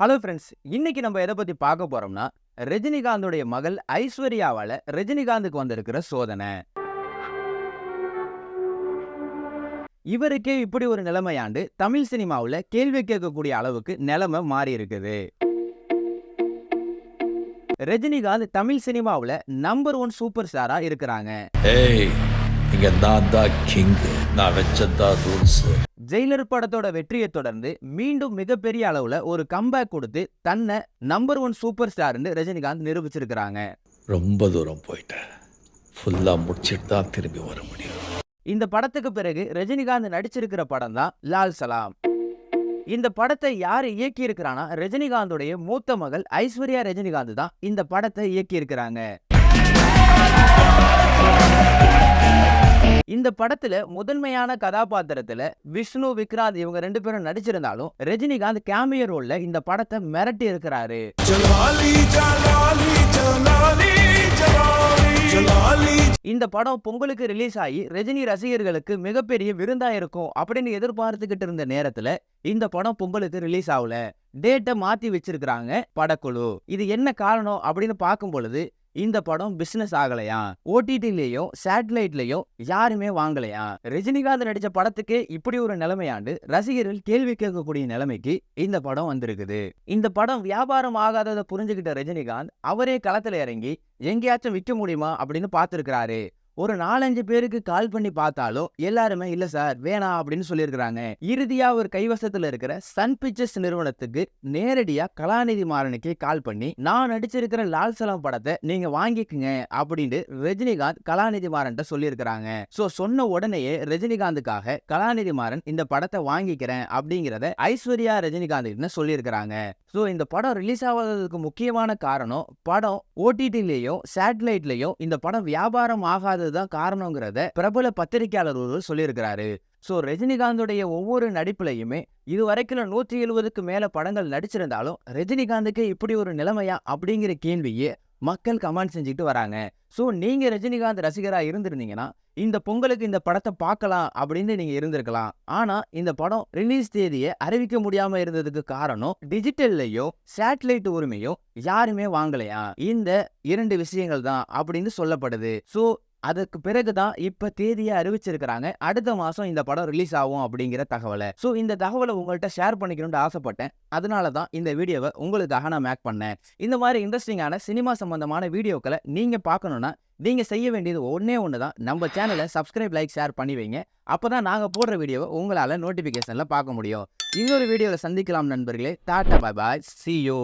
Hello friends இன்னைக்கு நம்ம எதை பற்றி பார்க்க போகிறோம்னா ரஜினிகாந்தோடைய மகள் ஐஸ்வர்யாவால் ரஜினிகாந்துக்கு வந்திருக்கிற சோதனை. இவருக்கே இப்படி ஒரு நிலைமையாண்டு தமிழ் சினிமாவில் கேள்வி கேட்கக்கூடிய அளவுக்கு நிலைமை மாறி இருக்குது. ரஜினிகாந்த் தமிழ் சினிமாவில் நம்பர் ஒன் சூப்பர் ஸ்டாராக இருக்கிறாங்க. ஏய் நான் வச்சதான் ரூல்ஸ் ஜெயிலர் படத்தோட வெற்றியை தொடர்ந்து மீண்டும் மிகப்பெரிய அளவுல ஒரு கம்பேக் கொடுத்து தன்னை நம்பர் ஒன் சூப்பர் ஸ்டார்னு ரஜினிகாந்த் நிரூபிச்சிருக்கிறாங்க. ரொம்ப தூரம் போயிட்டேன். ஃபுல்லா முடிச்சிட்டு தான் திரும்பி வர முடியும். இந்த படத்துக்கு பிறகு ரஜினிகாந்த் நடிச்சிருக்கிற படம் தான் லால் சலாம். இந்த படத்தை யார் இயக்கி இருக்கிறானா ரஜினிகாந்தோடைய மூத்த மகள் ஐஸ்வர்யா ரஜினிகாந்த் தான் இந்த படத்தை இயக்கி இருக்கிறாங்க இந்த படத்துல முதன்மையான கதாபாத்திரத்துல விஷ்ணு விக்ராந்த் இவங்க ரெண்டு பேரும் நடிச்சிருந்தாலும் ரஜினிகாந்த் கேமியோ ரோல்ல இந்த படத்தை மிரட்டி இருக்கிறாரு. இந்த படம் பொங்கலுக்கு ரிலீஸ் ஆகி ரஜினி ரசிகர்களுக்கு மிகப்பெரிய விருந்தா இருக்கும் அப்படின்னு எதிர்பார்த்துக்கிட்டு இருந்த நேரத்துல இந்த படம் பொங்கலுக்கு ரிலீஸ் ஆகல. டேட்டை மாத்தி வச்சிருக்கிறாங்க படக்குழு. இது என்ன காரணம் அப்படின்னு பார்க்கும் பொழுது இந்த படம் பிசினஸ் ஆகலையா? ஓடிடிலேயோ சேட்டலைட்லயும் யாருமே வாங்கலையா? ரஜினிகாந்த் நடிச்ச படத்துக்கு இப்படி ஒரு நிலைமையாண்டு ரசிகர்கள் கேள்வி கேட்கக்கூடிய நிலைமைக்கு இந்த படம் வந்திருக்குது. இந்த படம் வியாபாரம் ஆகாததை புரிஞ்சுக்கிட்ட ரஜினிகாந்த் அவரே களத்துல இறங்கி எங்கேயாச்சும் விற்க முடியுமா அப்படின்னு பார்த்துருக்கிறாரு. ஒரு நாலஞ்சு பேருக்கு கால் பண்ணி பார்த்தாலும் எல்லாருமே இல்ல சார் வேணாம் அப்படின்னு சொல்லியிருக்கிறாங்க. இறுதியா ஒரு கைவசத்துல இருக்கிற சன் பிக்சர்ஸ் நிறுவனத்துக்கு நேரடியா கலாநிதி மாறனுக்கே கால் பண்ணி நான் நடிச்சிருக்கிற லால் சலாம் படத்தை நீங்க வாங்கிக்குங்க அப்படின்னு ரஜினிகாந்த் கலாநிதி மாறன்ட்ட சொல்லியிருக்கிறாங்க. சோ சொன்ன உடனேயே ரஜினிகாந்துக்காக கலாநிதி மாறன் இந்த படத்தை வாங்கிக்கிறேன் அப்படிங்கிறத ஐஸ்வர்யா ரஜினிகாந்த் கிட்ட சொல்லியிருக்கிறாங்க. ஸோ இந்த படம் ரிலீஸ் ஆகாததுக்கு முக்கியமான காரணம் படம் ஓடிடிலையும் சேட்டலைட்லையும் இந்த படம் வியாபாரம் ஆகாத தான் காரணங்கிறத பிரபல பத்திரிகையாளர் ஒருவர் சொல்லியிருக்கிறாரு. ஸோ ரஜினிகாந்தோடைய ஒவ்வொரு நடிப்புலையுமே இது வரைக்கும் நூற்றி எழுபதுக்கு மேல படங்கள் நடிச்சிருந்தாலும் ரஜினிகாந்துக்கு இப்படி ஒரு நிலைமையா அப்படிங்கிற கேள்வியே மக்கள் கமெண்ட் செஞ்சுட்டு வராங்க. ஸோ நீங்க ரஜினிகாந்த் ரசிகரா இருந்திருந்தீங்கன்னா இந்த பொங்கலுக்கு இந்த படத்தை பார்க்கலாம் அப்படின்னு நீங்க இருந்திருக்கலாம். ஆனா இந்த படம் ரிலீஸ் தேதியை அறிவிக்க முடியாம இருந்ததுக்கு காரணம் டிஜிட்டல்லையோ சேட்டலைட் உரிமையோ யாருமே வாங்கலையா? இந்த இரண்டு விஷயங்கள் தான் அப்படின்னு சொல்லப்படுது. ஸோ அதுக்கு பிறகுதான் இப்ப தேதியை அறிவிச்சிருக்கிறாங்க. அடுத்த மாசம் இந்த படம் ரிலீஸ் ஆகும் அப்படிங்கிற தகவலை. ஸோ இந்த தகவலை உங்கள்கிட்ட ஷேர் பண்ணிக்கணும்னு ஆசைப்பட்டேன். அதனால தான் இந்த வீடியோவை உங்களுக்காக நான் மேக் பண்ணேன். இந்த மாதிரி இன்ட்ரெஸ்டிங்கான சினிமா சம்பந்தமான வீடியோக்களை நீங்கள் பார்க்கணும்னா நீங்கள் செய்ய வேண்டியது ஒன்றே ஒன்று தான் நம்ம சேனலை சப்ஸ்கிரைப் லைக் ஷேர் பண்ணி வைங்க. அப்பதான் நாங்கள் போடுற வீடியோவை உங்களால் நோட்டிஃபிகேஷனில் பார்க்க முடியும். இன்னொரு வீடியோவில் சந்திக்கலாம் நண்பர்களே. Tata bye bye see you